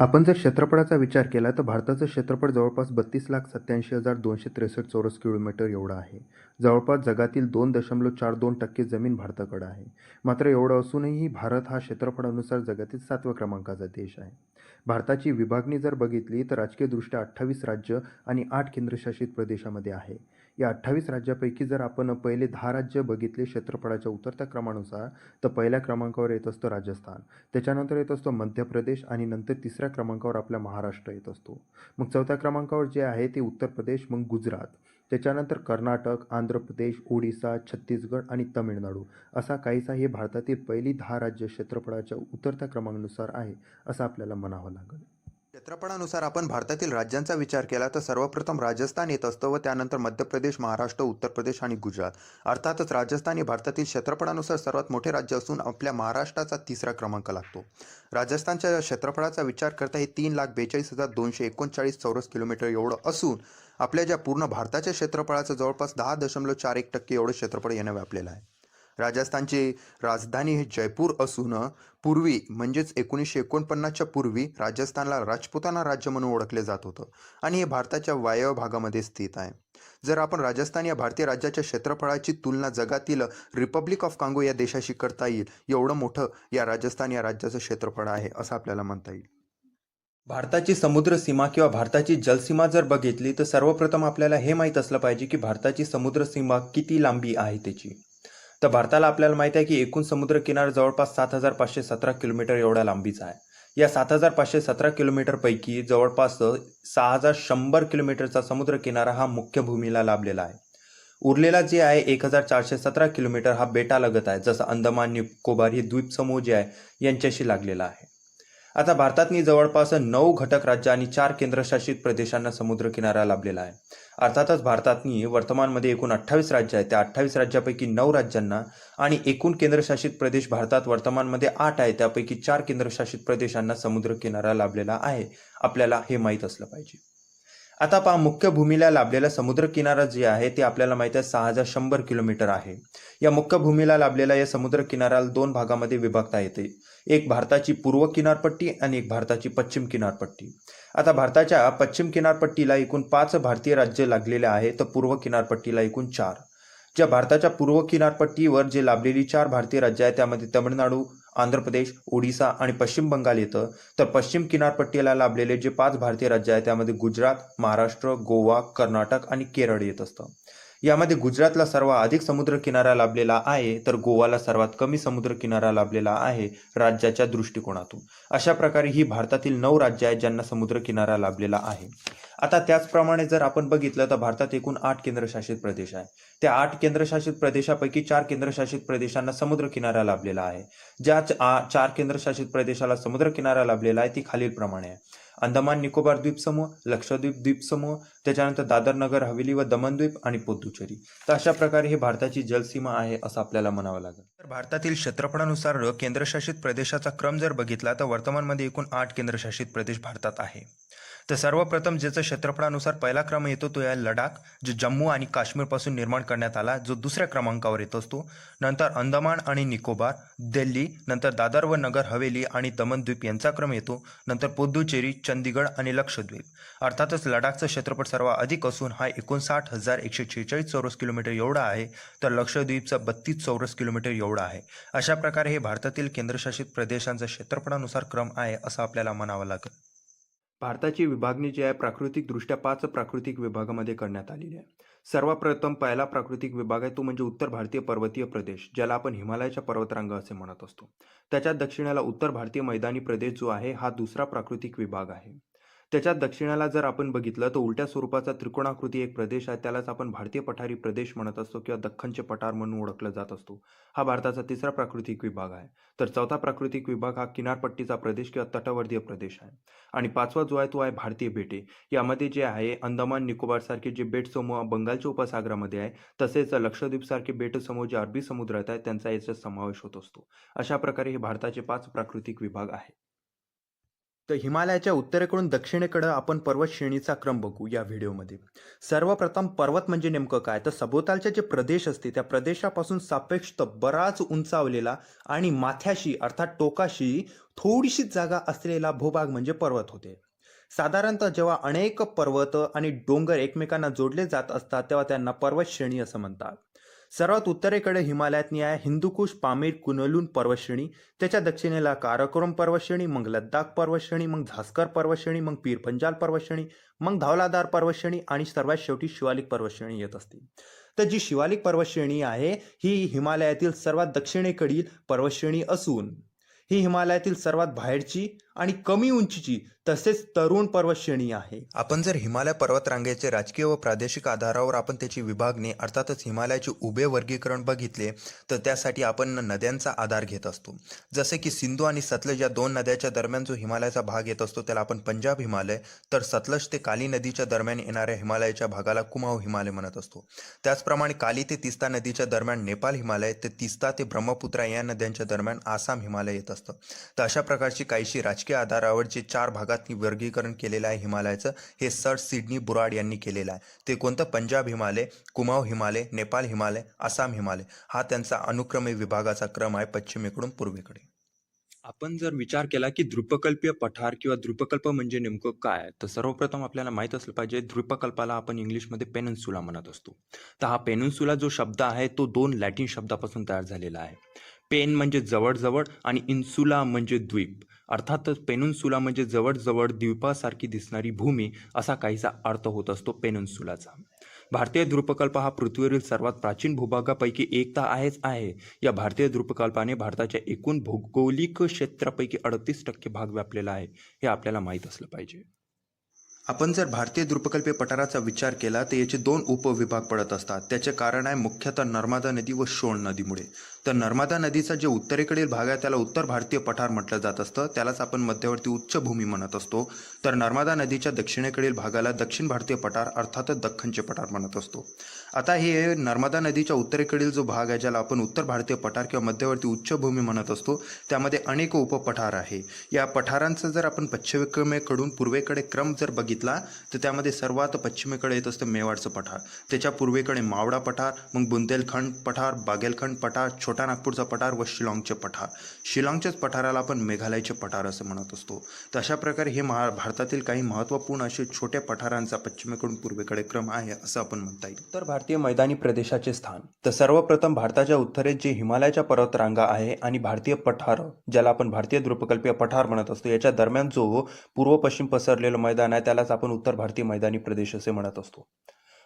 आपण जर क्षेत्रफळाचा विचार केला तर भारताचं क्षेत्रफळ जवळपास बत्तीस लाख सत्याऐंशी हजार दोनशे त्रेसष्ट चौरस किलोमीटर एवढं आहे. जवळपास जगातील दोन दशमलव चार दोन टक्के जमीन भारताकडं आहे. मात्र एवढं असूनही भारत हा क्षेत्रफळानुसार जगातील सातव्या क्रमांकाचा देश आहे. भारताची विभागणी जर बघितली तर राजकीयदृष्ट्या अठ्ठावीस राज्य आणि आठ केंद्रशासित प्रदेशामध्ये आहे. या अठ्ठावीस राज्यापैकी जर आपण पहिले दहा राज्य बघितले क्षेत्रफळाच्या उतरत्या क्रमानुसार तर पहिल्या क्रमांकावर येत असतं राजस्थान. त्याच्यानंतर येत असतो मध्य प्रदेश आणि नंतर तिसऱ्या क्रमांकावर आपला महाराष्ट्र येत असतो. मग चौथ्या क्रमांकावर जे आहे ते उत्तर प्रदेश मग गुजरात. त्याच्यानंतर कर्नाटक आंध्र प्रदेश ओडिसा छत्तीसगड आणि तमिळनाडू. असा काहीसा हे भारतातील पहिली दहा राज्य क्षेत्रफळाच्या उतरत्या क्रमांकानुसार आहे असं आपल्याला म्हणावं लागेल. क्षेत्रफळानुसार आपण भारतातील राज्यांचा विचार केला तर सर्वप्रथम राजस्थान येत असतं व त्यानंतर मध्य प्रदेश महाराष्ट्र उत्तर प्रदेश आणि गुजरात. अर्थातच राजस्थान हे भारतातील क्षेत्रफळानुसार सर्वात मोठे राज्य असून आपल्या महाराष्ट्राचा तिसरा क्रमांक लागतो. राजस्थानच्या क्षेत्रफळाचा विचार करता हे तीन लाख बेचाळीस हजार दोनशे एकोणचाळीस चौरस किलोमीटर एवढं असून आपल्या ज्या पूर्ण भारताच्या क्षेत्रफळाचं जवळपास दहा दशमलव चार एक टक्के एवढं क्षेत्रफळ येणं व्यापलेलं आहे. राजस्थानची राजधानी हे जयपूर असून पूर्वी म्हणजेच एकोणीसशे एकोणपन्नासच्या पूर्वी राजस्थानला राजपुताना राज्य म्हणून ओळखले जात होतं. आणि हे भारताच्या वायव्य भागामध्ये स्थित आहे. जर आपण राजस्थान या भारतीय राज्याच्या क्षेत्रफळाची तुलना जगातील रिपब्लिक ऑफ कांगो या देशाशी करता येईल एवढं मोठं या राजस्थान या राज्याचं क्षेत्रफळ आहे असं आपल्याला म्हणता येईल. भारताची समुद्र सीमा किंवा भारताची जलसीमा जर बघितली तर सर्वप्रथम आपल्याला हे माहीत असलं पाहिजे की भारताची समुद्र सीमा किती लांबी आहे त्याची. तर भारताला आपल्याला माहिती आहे की एकूण समुद्रकिनारा जवळपास सात हजार पाचशे सतरा किलोमीटर एवढा लांबीचा आहे. या सात हजार पाचशे सतरा किलोमीटरपैकी जवळपास सहा हजार शंभर किलोमीटरचा समुद्र किनारा हा मुख्य भूमीला लाभलेला आहे. उरलेला जे आहे एक हजार चारशे सतरा किलोमीटर हा बेटालगत आहे जसं अंदमान निकोबार हे द्वीपसमूह जे आहे यांच्याशी लागलेला आहे. आता भारतातनी जवळपास नऊ घटक राज्य आणि चार केंद्रशासित प्रदेशांना समुद्रकिनारा लाभलेला आहे. अर्थातच भारतातनी वर्तमानमध्ये एकूण अठ्ठावीस राज्य आहेत. त्या अठ्ठावीस राज्यापैकी नऊ राज्यांना आणि एकूण केंद्रशासित प्रदेश भारतात वर्तमानमध्ये आठ आहे. त्यापैकी चार केंद्रशासित प्रदेशांना समुद्रकिनारा लाभलेला आहे. आपल्याला हे माहीत असलं पाहिजे. आता पहा मुख्य भूमीला लाभलेला समुद्रकिनारा जे आहे ते आपल्याला माहिती आहे सहा हजार शंभर किलोमीटर आहे. या मुख्य भूमीला लाभलेल्या या समुद्र किनाऱ्याला दोन भागामध्ये विभागता येते. एक भारताची पूर्व किनारपट्टी आणि एक भारताची पश्चिम किनारपट्टी. आता भारताच्या पश्चिम किनारपट्टीला एकूण पाच भारतीय राज्य लागलेले आहे तर पूर्व किनारपट्टीला एकूण चार. ज्या भारताच्या पूर्व किनारपट्टीवर जे लाभलेली चार भारतीय राज्य आहेत त्यामध्ये तमिळनाडू आंध्र प्रदेश ओडिसा आणि पश्चिम बंगाल येतं. तर पश्चिम किनारपट्टीला लाभलेले जे पाच भारतीय राज्य आहेत त्यामध्ये गुजरात महाराष्ट्र गोवा कर्नाटक आणि केरळ येत असतं. यामध्ये गुजरातला सर्वात अधिक समुद्र किनारा लाभलेला आहे तर गोवाला सर्वात कमी समुद्र किनारा लाभलेला आहे राज्याच्या दृष्टिकोनातून. अशा प्रकारे ही भारतातील नऊ राज्य आहेत ज्यांना समुद्र किनारा लाभलेला आहे. आता त्याचप्रमाणे जर आपण बघितलं तर भारतात एकूण आठ केंद्रशासित प्रदेश आहे त्या आठ केंद्रशासित प्रदेशापैकी चार केंद्रशासित प्रदेशांना समुद्र किनारा लाभलेला आहे. ज्या चार केंद्रशासित प्रदेशाला समुद्र किनारा लाभलेला आहे ती खालीलप्रमाणे आहे. अंदमान निकोबार द्वीपसमूह लक्षद्वीप द्वीपसमूह त्याच्यानंतर दादर नगर हवेली व दमनद्वीप आणि पोतुचेरी तर अशा प्रकारे हे भारताची जलसीमा आहे असं आपल्याला म्हणावं लागेल. तर भारतातील क्षेत्रफळानुसार केंद्रशासित प्रदेशाचा क्रम जर बघितला तर वर्तमानमध्ये एकूण आठ केंद्रशासित प्रदेश भारतात आहे. तर सर्वप्रथम ज्याचं क्षेत्रफळानुसार पहिला क्रम येतो तो आहे लडाख जो जम्मू आणि काश्मीरपासून निर्माण करण्यात आला जो दुसऱ्या क्रमांकावर येत असतो. नंतर अंदमान आणि निकोबार दिल्ली नंतर दादर व नगर हवेली आणि दमनद्वीप यांचा क्रम येतो. नंतर पुदुचेरी चंदीगड आणि लक्षद्वीप. अर्थातच लडाखचं क्षेत्रफळ सर्वात अधिक असून हा एकोणसाठ हजार एकशे छेचाळीस चौरस किलोमीटर एवढा आहे तर लक्षद्वीपचा बत्तीस चौरस किलोमीटर एवढा आहे. अशा प्रकारे हे भारतातील केंद्रशासित प्रदेशांचा क्षेत्रफळानुसार क्रम आहे असं आपल्याला म्हणावं लागेल. भारताची विभागणी जी आहे प्राकृतिकदृष्ट्या पाच प्राकृतिक विभागामध्ये करण्यात आलेली आहे. सर्वप्रथम पहिला प्राकृतिक विभाग आहे तो म्हणजे उत्तर भारतीय पर्वतीय प्रदेश ज्याला आपण हिमालयाच्या पर्वतरांगा असे म्हणत असतो. त्याच्या दक्षिणेला उत्तर भारतीय मैदानी प्रदेश जो आहे हा दुसरा प्राकृतिक विभाग आहे. त्याच्यात दक्षिणेला जर आपण बघितलं तर उलट्या स्वरूपाचा त्रिकोणाकृती एक प्रदेश आहे. त्यालाच आपण भारतीय पठारी प्रदेश म्हणत असतो किंवा दख्खनचे पठार म्हणून ओळखला जात असतो. हा भारताचा तिसरा प्राकृतिक विभाग आहे. तर चौथा प्राकृतिक विभाग हा किनारपट्टीचा प्रदेश किंवा तटवर्धीय प्रदेश आहे. आणि पाचवा जो आहे तो आहे भारतीय बेटे. यामध्ये जे आहे अंदमान निकोबार सारखे जे बेट समूह बंगालच्या उपसागरामध्ये आहे तसेच लक्षद्वीप सारखे बेट समूह जे अरबी समुद्रात आहे त्यांचा याचा समावेश होत असतो. अशा प्रकारे हे भारताचे पाच प्राकृतिक विभाग आहे तर हिमालयाच्या उत्तरेकडून दक्षिणेकडं आपण पर्वत श्रेणीचा क्रम बघू या व्हिडिओमध्ये. सर्वप्रथम पर्वत म्हणजे नेमकं काय? तर सभोवतालचे जे प्रदेश असते त्या प्रदेशापासून सापेक्ष बराच उंचावलेला आणि माथ्याशी अर्थात टोकाशी थोडीशीच जागा असलेला भूभाग म्हणजे पर्वत होते. साधारणतः जेव्हा अनेक पर्वत आणि डोंगर एकमेकांना जोडले जात असतात तेव्हा त्यांना पर्वत श्रेणी असं म्हणतात. सर्वात उत्तरेकडे हिमालयातनी आहे हिंदुकुश पामीर कुनलून पर्वतश्रेणी त्याच्या दक्षिणेला काराकोरम पर्वतश्रेणी मग लद्दाख पर्वतश्रेणी मग झास्कर पर्वतश्रेणी मग पीरपंजाल पर्वश्रेणी पर्वतश्रेणी मग धावलादार पर्वतश्रेणी आणि सर्वात शेवटी शिवालिक पर्वतश्रेणी येत असते. तर जी शिवालिक पर्वतश्रेणी आहे ही हिमालयातील सर्वात दक्षिणेकडील पर्वतश्रेणी असून ही हिमालयातील सर्वात बाहेरची आणि कमी उंचीची तसेच तरुण पर्वतश्रेणी आहे. आपण जर हिमालय पर्वतरांगेचे राजकीय व प्रादेशिक आधारावर आपण त्याची विभागणी अर्थातच हिमालयाचे उभे वर्गीकरण बघितले तर त्यासाठी आपण नद्यांचा आधार घेत असतो. जसे की सिंधू आणि सतलज या दोन नद्याच्या दरम्यान जो हिमालयाचा भाग येत असतो त्याला आपण पंजाब हिमालय तर सतलज ते काली नदीच्या दरम्यान येणाऱ्या हिमालयाच्या भागाला कुमाऊ हिमालय म्हणत असतो. त्याचप्रमाणे काली ते तिस्ता नदीच्या दरम्यान नेपाळ हिमालय ते तिस्ता ते ब्रह्मपुत्रा या नद्यांच्या दरम्यान आसाम हिमालय येत असतं. तर अशा प्रकारची काहीशी राजकीय आधारावरचे चार भाग भागात वर्गीकरण केलेलं आहे हिमालयाचं. हे सर सिडनी बुराड यांनी केलेलं आहे. ते कोणतं? पंजाब हिमालय कुमाव हिमालय नेपाळ हिमालय आसाम हिमालय. हा त्यांचा अनुक्रमे विभागाचा क्रम आहे पश्चिमेकडून पूर्वेकडे. आपण जर विचार केला की द्रुपकल्पीय पठार किंवा द्रुपकल्प म्हणजे नेमकं काय? तर सर्वप्रथम आपल्याला माहीत असलं पाहिजे द्रुपकल्पाला आपण इंग्लिशमध्ये पेनन्सुला म्हणत असतो. तर हा पेनन्सुला जो शब्द आहे तो दोन लॅटिन शब्दापासून तयार झालेला आहे. पेन म्हणजे जवळजवळ आणि इन्सुला म्हणजे द्वीप. अर्थातच पेनुन्सुला म्हणजे जवळजवळ द्वीपासारखी दिसणारी भूमी असा काहीसा अर्थ होत असतो पेनुन्सुलाचा. भारतीय द्रुपकल्प हा पृथ्वीवरील सर्वात प्राचीन भूभागापैकी एक तर आहेच आहे. या भारतीय द्रुपकल्पाने भारताच्या एकूण भौगोलिक क्षेत्रापैकी अडतीस टक्के भाग व्यापलेला आहे. हे आपल्याला माहीत असलं पाहिजे. आपण जर भारतीय द्रुपकल्पीय पठाराचा विचार केला तर याचे दोन उपविभाग पडत असतात. त्याचे कारण आहे मुख्यतः नर्मदा नदी व शोण नदीमुळे. तर नर्मदा नदीचा जे उत्तरेकडील भाग आहे त्याला उत्तर भारतीय पठार म्हटलं जात असतं. त्यालाच आपण मध्यवर्ती उच्चभूमी म्हणत असतो. तर नर्मदा नदीच्या दक्षिणेकडील भागाला दक्षिण भारतीय पठार अर्थातच दख्खनचे पठार म्हणत असतो. आता हे नर्मदा नदीच्या उत्तरेकडील जो भाग आहे ज्याला आपण उत्तर भारतीय पठार किंवा मध्यवर्ती उच्चभूमी म्हणत असतो त्यामध्ये अनेक उपपठार आहे. या पठारांचा जर आपण पश्चिमेकडून पूर्वेकडे क्रम जर बघितला तर त्यामध्ये सर्वात पश्चिमेकडे येत असतं मेवाडचं पठार. त्याच्या पूर्वेकडे मावडा पठार मग बुंदेलखंड पठार बागेलखंड पठार छोटा नागपूरचा पठार व शिलाँगचे पठार. शिलाँगच्याच पठाराला आपण मेघालयचे पठार असं म्हणत असतो. तर अशा प्रकारे हे महा भारतातील काही महत्त्वपूर्ण असे छोट्या पठारांचा पश्चिमेकडून पूर्वेकडे क्रम आहे असं आपण म्हणता येईल. उत्तर भारतीय मैदानी प्रदेशाचे स्थान. तर सर्वप्रथम भारताच्या उत्तरेत जे हिमालयाच्या पर्वतरांगा आहे आणि भारतीय पठार ज्याला आपण भारतीय द्रुपकल्पीय पठार म्हणत असतो याच्या दरम्यान जो पूर्व पश्चिम पसरलेलं मैदान आहे त्यालाच आपण उत्तर भारतीय मैदानी प्रदेश असे म्हणत असतो.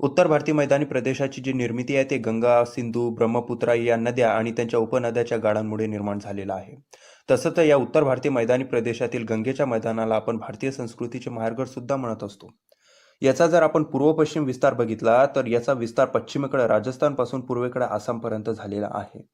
उत्तर भारतीय मैदानी प्रदेशाची जी निर्मिती आहे ते गंगा सिंधू ब्रह्मपुत्रा या नद्या आणि त्यांच्या उपनद्याच्या गाडांमुळे निर्माण झालेला आहे. तसं तर या उत्तर भारतीय मैदानी प्रदेशातील गंगेच्या मैदानाला आपण भारतीय संस्कृतीचे माहेरघर सुद्धा म्हणत असतो. याचा जर आपण पूर्व पश्चिम विस्तार बघितला तर याचा विस्तार पश्चिमेकडे राजस्थानपासून पूर्वेकडे आसामपर्यंत झालेला आहे.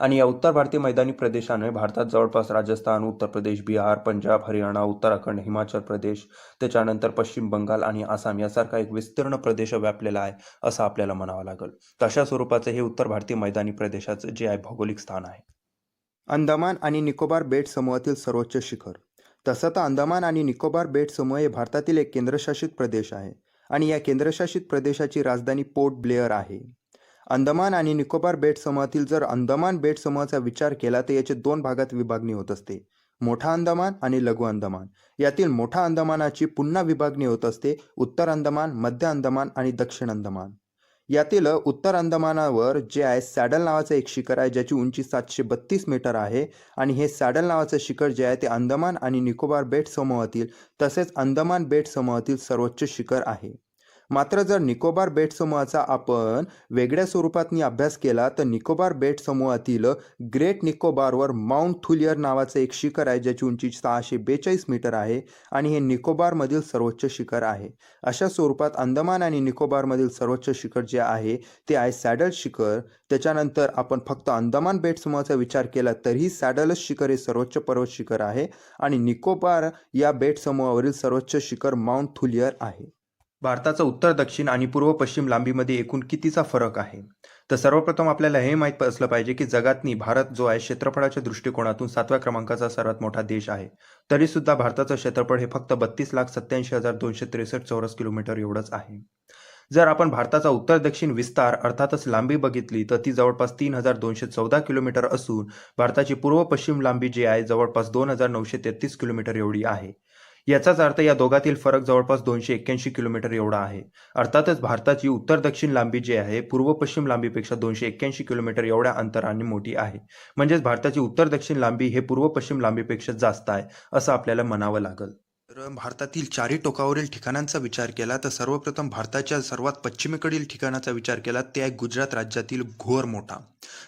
आणि या उत्तर भारतीय मैदानी प्रदेशाने भारतात जवळपास राजस्थान उत्तर प्रदेश बिहार पंजाब हरियाणा उत्तराखंड हिमाचल प्रदेश त्याच्यानंतर पश्चिम बंगाल आणि आसाम यासारखा एक विस्तीर्ण प्रदेश व्यापलेला आहे असं आपल्याला म्हणावं लागेल. तशा स्वरूपाचं हे उत्तर भारतीय मैदानी प्रदेशाचं जे आहे भौगोलिक स्थान आहे. अंदमान आणि निकोबार बेट समूहातील सर्वोच्च शिखर. तसं तर अंदमान आणि निकोबार बेट समूह हे भारतातील एक केंद्रशासित प्रदेश आहे आणि या केंद्रशासित प्रदेशाची राजधानी पोर्ट ब्लेअर आहे. अंदमान आणि निकोबार बेट समूहातील जर अंदमान बेट समूहाचा विचार केला तर याचे दोन भागात विभागणी होत असते. मोठा अंदमान आणि लघु अंदमान. यातील मोठा अंदमानाची पुन्हा विभागणी होत असते उत्तर अंदमान मध्य अंदमान आणि दक्षिण अंदमान. यातील उत्तर अंदमानावर जे आहे सॅडल नावाचं एक शिखर आहे ज्याची उंची सातशे बत्तीस मीटर आहे. आणि हे सॅडल नावाचं शिखर जे आहे ते अंदमान आणि निकोबार बेट समूहातील तसेच अंदमान बेट समूहातील सर्वोच्च शिखर आहे. मात्र जर निकोबार बेट समूहाचा आपण वेगळ्या स्वरूपातनी अभ्यास केला तर निकोबार बेट समूहातील ग्रेट निकोबारवर माउंट थुलियर नावाचं एक शिखर आहे ज्याची उंची सहाशे बेचाळीस मीटर आहे आणि हे निकोबारमधील सर्वोच्च शिखर आहे. अशा स्वरूपात अंदमान आणि निकोबारमधील सर्वोच्च शिखर जे आहे ते आहे सॅडल शिखर. त्याच्यानंतर आपण फक्त अंदमान बेट समूहाचा विचार केला तरीही सॅडलच शिखर हे सर्वोच्च पर्वत शिखर आहे आणि निकोबार या बेट समूहावरील सर्वोच्च शिखर माउंट थुलियर आहे. भारताचा उत्तर दक्षिण आणि पूर्व पश्चिम लांबीमध्ये एकूण कितीचा फरक आहे? तर सर्वप्रथम आपल्याला हे माहीत असलं पाहिजे की जगातनी भारत जो आहे क्षेत्रफळाच्या दृष्टिकोनातून सातव्या क्रमांकाचा सर्वात मोठा देश आहे. तरी सुद्धा भारताचं क्षेत्रफळ हे फक्त बत्तीस लाख सत्याऐंशी हजार दोनशे त्रेसष्ट चौरस किलोमीटर एवढंच आहे. जर आपण भारताचा उत्तर दक्षिण विस्तार अर्थातच लांबी बघितली तर ती जवळपास तीन हजार दोनशे चौदा किलोमीटर असून भारताची पूर्व पश्चिम लांबी जी आहे जवळपास दोन हजार नऊशे तेहतीस किलोमीटर एवढी आहे. याचाच अर्थ या दोघातील फरक जवळपास दोनशे एक्क्याऐंशी किलोमीटर एवढा आहे. अर्थातच भारताची उत्तर दक्षिण लांबी जी आहे पूर्व पश्चिम लांबीपेक्षा दोनशे एक्क्याऐंशी किलोमीटर एवढ्या अंतराने मोठी आहे. म्हणजेच भारताची उत्तर दक्षिण लांबी हे पूर्व पश्चिम लांबीपेक्षा जास्त आहे असं आपल्याला म्हणावं लागेल. भारतातील चारी टोकावरील ठिकाणांचा विचार केला तर सर्वप्रथम भारताच्या सर्वात पश्चिमेकडील ठिकाणाचा विचार केला ते आहे गुजरात राज्यातील घोर मोठा.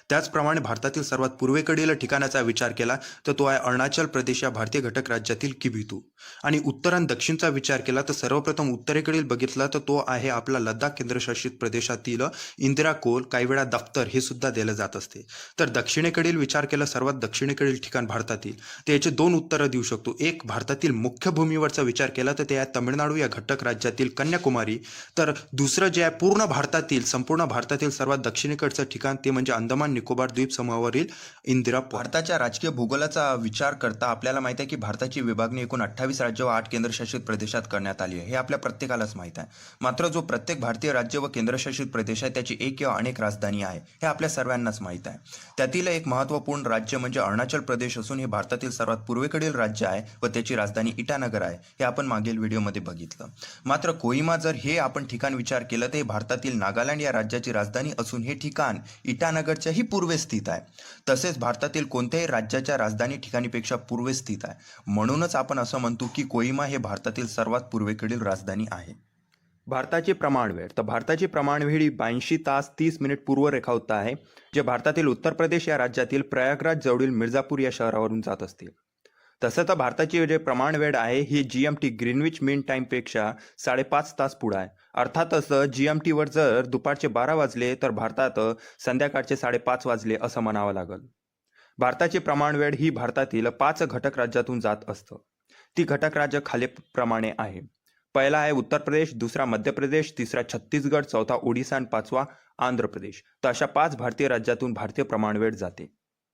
त्याचप्रमाणे भारतातील सर्वात पूर्वेकडील ठिकाणाचा विचार केला तर तो आहे अरुणाचल प्रदेश या भारतीय घटक राज्यातील किबितू. आणि उत्तर आणि दक्षिणचा विचार केला तर सर्वप्रथम उत्तरेकडील बघितला तर तो आहे आपला लडाख केंद्रशासित प्रदेशातील इंदिरा कोल काही वेळा दफ्तर हे सुद्धा दिलं जात असते. तर दक्षिणेकडील विचार केला सर्वात दक्षिणेकडील ठिकाण भारतातील. तर याचे दोन उत्तरं देऊ शकतो. एक भारतातील मुख्य भूमीवरचा विचार केला तर ते आहे तमिळनाडू या घटक राज्यातील कन्याकुमारी. तर दुसरं जे आहे पूर्ण भारतातील संपूर्ण भारतातील सर्वात दक्षिणेकडचं ठिकाण ते म्हणजे अंदमान निकोबार द्वीप समूहावरील इंदिरा भारताच्या राजकीय भूगोलाचा विचार करता आपल्याला माहीत आहे की भारताची विभागणी एकूण अठ्ठावीस राज्य व आठ केंद्रशासित प्रदेशात करण्यात आली आहे. हे आपल्या प्रत्येकालाच माहीत आहे. मात्र जो प्रत्येक भारतीय राज्य व केंद्रशासित प्रदेश आहे त्याची एक किंवा अनेक राजधानी आहे हे आपल्या सर्वांनाच माहीत आहे. त्यातील एक महत्त्वपूर्ण राज्य म्हणजे अरुणाचल प्रदेश असून हे भारतातील सर्वात पूर्वेकडील राज्य आहे व त्याची राजधानी इटानगर आहे. हे आपण मागील व्हिडिओमध्ये बघितलं. मात्र कोहिमा जर हे आपण ठिकाण विचार केलं तर हे भारतातील नागालँड या राज्याची राजधानी असून हे ठिकाण इटानगरच्याही पूर्वे स्थित आहे. तसेच भारतातील कोणत्याही राज्याच्या राजधानी ठिकाणीपेक्षा पूर्वे स्थित आहे. म्हणूनच आपण असं म्हणतो की कोहिमा हे भारतातील सर्वात पूर्वेकडील राजधानी आहे. भारताची प्रमाणवेळ. तर भारताची प्रमाणवेळ ही ब्याऐंशी तास तीस मिनिट पूर्व रेखावत आहे जे भारतातील उत्तर प्रदेश या राज्यातील प्रयागराज जवळील मिर्झापूर या शहरावरून जात असतील. तसं तर भारताची जे प्रमाणवेळ आहे ही G M T Greenwich mean टाईमपेक्षा साडेपाच तास पुढं आहे. अर्थातच जी एम टीवर जर दुपारचे बारा वाजले तर भारतात संध्याकाळचे साडेपाच वाजले असं म्हणावं लागेल. भारताची प्रमाणवेळ ही भारतातील पाच घटक राज्यातून जात असतं. ती घटक राज्य खालीलप्रमाणे आहे. पहिला आहे उत्तर प्रदेश दुसरा मध्य प्रदेश तिसरा छत्तीसगड चौथा ओडिसा आणि पाचवा आंध्र प्रदेश. तर अशा पाच भारतीय राज्यातून भारतीय प्रमाणवेळ जाते.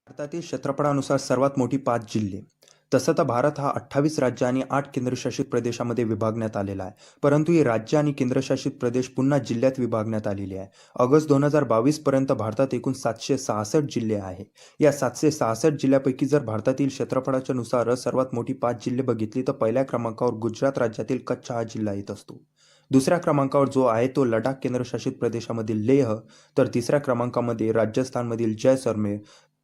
भारतातील क्षेत्रफळानुसार सर्वात मोठी पाच जिल्हे. तसं तर भारत हा अठ्ठावीस राज्य आणि आठ केंद्रशासित प्रदेशामध्ये विभागण्यात आलेला आहे. परंतु ही राज्य आणि केंद्रशासित प्रदेश पुन्हा जिल्ह्यात विभागण्यात आलेली आहे. ऑगस्ट दोन हजार बावीसपर्यंत भारतात एकूण सातशे सहासष्ट जिल्हे आहे या सातशे सहासष्ट जिल्ह्यापैकी जर भारतातील क्षेत्रफळाच्या नुसार सर्वात मोठी पाच जिल्हे बघितली तर पहिल्या क्रमांकावर गुजरात राज्यातील कच्छ हा जिल्हा येत असतो. दुसऱ्या क्रमांकावर जो आहे तो लडाख केंद्रशासित प्रदेशामधील लेह तर तिसऱ्या क्रमांकामध्ये राजस्थानमधील जयसरमेर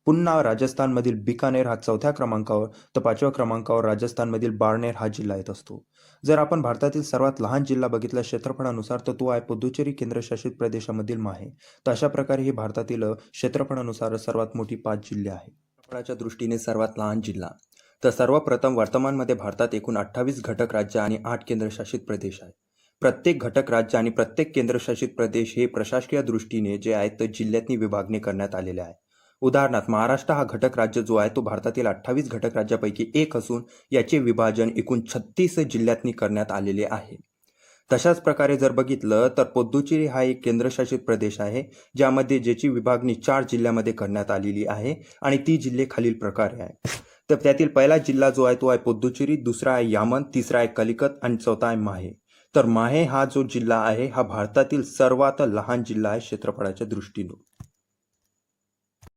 पुन्हा राजस्थानमधील बिकानेर हा चौथ्या क्रमांकावर तर पाचव्या क्रमांकावर राजस्थानमधील बाळनेर हा जिल्हा येत असतो. जर आपण भारतातील सर्वात लहान जिल्हा बघितला क्षेत्रफळानुसार तर तो आहे पुदुचेरी केंद्रशासित प्रदेशामधील माहे. तर अशा प्रकारे ही भारतातील क्षेत्रफळानुसार सर्वात मोठी पाच जिल्हे आहे क्षेत्रफळाच्या दृष्टीने सर्वात लहान जिल्हा. तर सर्वप्रथम वर्तमानमध्ये भारतात एकूण अठ्ठावीस घटक राज्य आणि आठ केंद्रशासित प्रदेश आहेत. प्रत्येक घटक राज्य आणि प्रत्येक केंद्रशासित प्रदेश हे प्रशासकीय दृष्टीने जे आहेत ते जिल्ह्यातनी विभागणी करण्यात आलेले आहे. उदाहरणार्थ महाराष्ट्र हा घटक राज्य जो आहे तो भारतातील अठ्ठावीस घटक राज्यापैकी एक असून याचे विभाजन एकूण छत्तीस जिल्ह्यातनी करण्यात आलेले आहे. तशाच प्रकारे जर बघितलं तर पुदुचेरी हा एक केंद्रशासित प्रदेश आहे ज्यामध्ये ज्याची विभागणी चार जिल्ह्यामध्ये करण्यात आलेली आहे आणि ती जिल्हे खालील प्रकारे आहे तर त्यातील पहिला जिल्हा जो आहे तो आहे पुदुचेरी दुसरा आहे यामन तिसरा आहे कलिकत आणि चौथा आहे माहे. तर माहे हा जो जिल्हा आहे हा भारतातील सर्वात लहान जिल्हा आहे क्षेत्रफळाच्या दृष्टीनं.